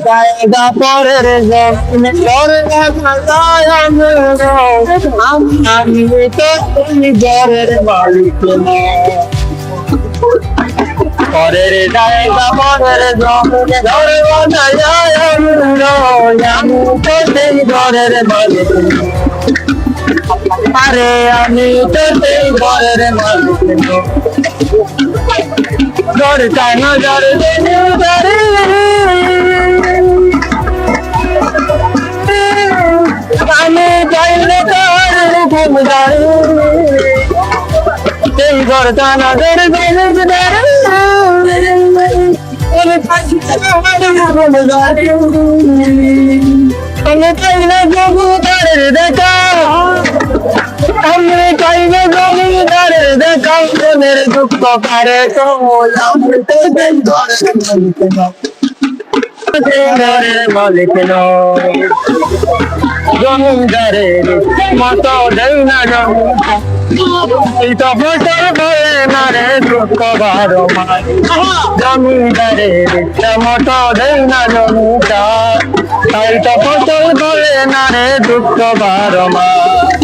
জায়গা পরের জমিনে ভালায় আমি তো ঘরের মালিক পরের জায়গা পরের জমিনে ঘরে ভালায় আমি তো সেই ঘরের মালিক। আরে আমি তো সেই ঘরের মালিক না। ঘরে চাই না ঘরে দেনে ঘরে আমি চাইলে তোর ঘুম ঘরে সেই ঘর টানা ঘরে আমি চাইলে তোর ঘুম ঘরে আমি চাইলে ঘুম ঘরে দেখা আমি চাইলে জমিদারে দেখাও মনের দুঃখ পারে মালিক নয় জমিদারের মতো দেই না ফসল বলে না রে দুঃখ বারো মাস জমিদারের মতো দেই না জমিদার এই তো ফসল না রে দুঃখ বারো মাস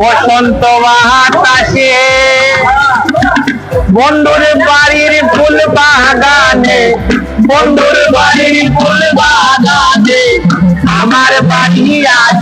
বসন্ত বাতাসে বন্ধুর বাড়ির ফুল বাগানে বন্ধুর বাড়ির ফুল বাগানে।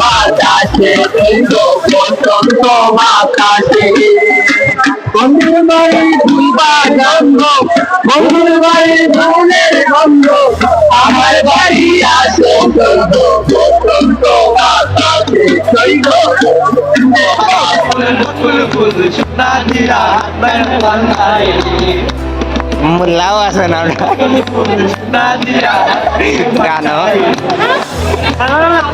বাতাসে বাতাসে বন্ধুর বাড়ি ফুল বাগান বন্ধুর বাড়ি ফুলের গন্ধ আমার বাড়ি আসে বসন্ত বাতাসে সেই গো আছে না গান Ah!